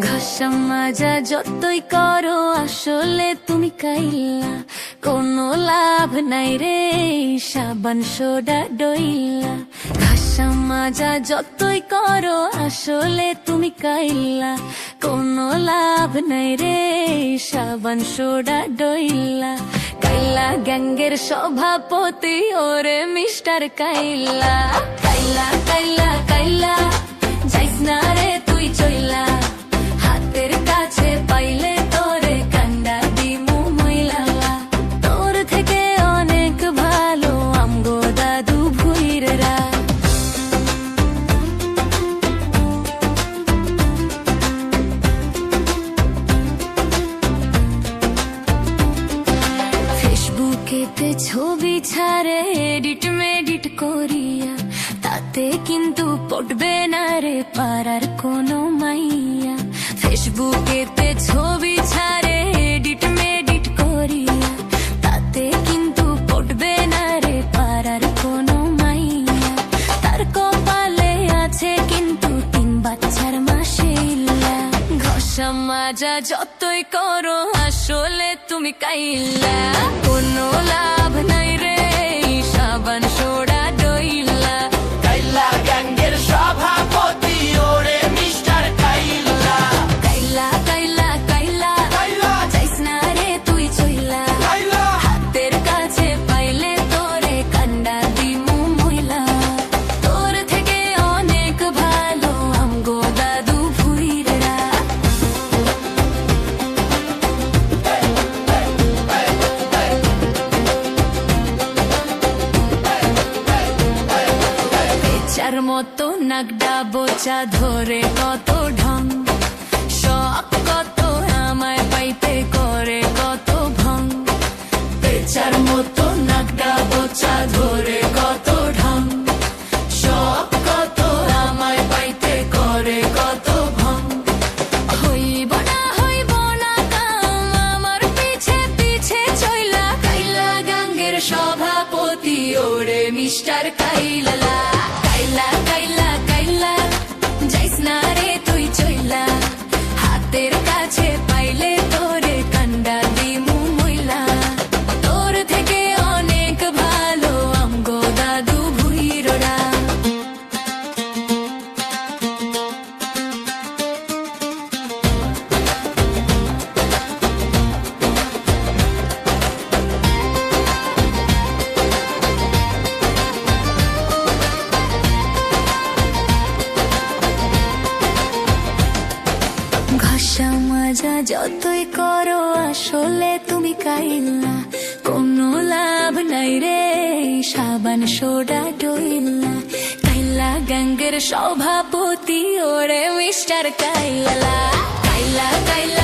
ঘষা মাজা যতই করো, আসলে তুমি কাইলা। কোনো লাভ নাই রে, সাবান, সোডা, ডইলা। ঘষা মাজা যতই করো, আসলে তুমি কাইলা। কোনো লাভ নাই রে, সাবান, সোডা, ডইলা। কাইলা গ্যাঙ্গের সভাপতি, ওরে মিস্টার কাইলা। কাইলা কাইলা কাইলা, যাইস না রে। ছাড়ে এডিট মেডিট করিয়া, তাতে কিন্তু পটবে না রে পারার কোনো মাইয়া। ফেসবুকেতে ছবি ছাড়ে এডিট মেডিট করিয়া, তাতে কিন্তু পটবে না রে পারার কোনো মাইয়া। তার কপালে আছে কিন্তু তিন বাচ্চার মাসে ইল্লা ঘষা মাজা যতই করো, আসলে তুমি কাইলা কোনো লাভ নাই। রে সাবান বেচার মতো নাগডা বোচা ধরে কত ঢং। শখ কত আমায় পাইতে করে কত ভং। বেচার মতো নাগডা বোচা ধরে কত ঢং। শখ কত আমায় পাইতে করে কত ভং। হইব না হইব না কাম, আমার পিছে পিছে চইলা। কাইলা গাঙ্গের সভাপতি ওরে মিস্টার কাইলা কাইলা কাইলা কাইলা যাইস না রে তুই চইলা হাতের কাছে ঘষা মাজা, যতই করো আসলে তুমি কাইল্লা। কোনো লাভ নাই রে, সাবান, সোডা, ডইল্লা। কাইলা গঙ্গের সভাপতি ওরে মিস্টার কাইলা কাইলা কাইলা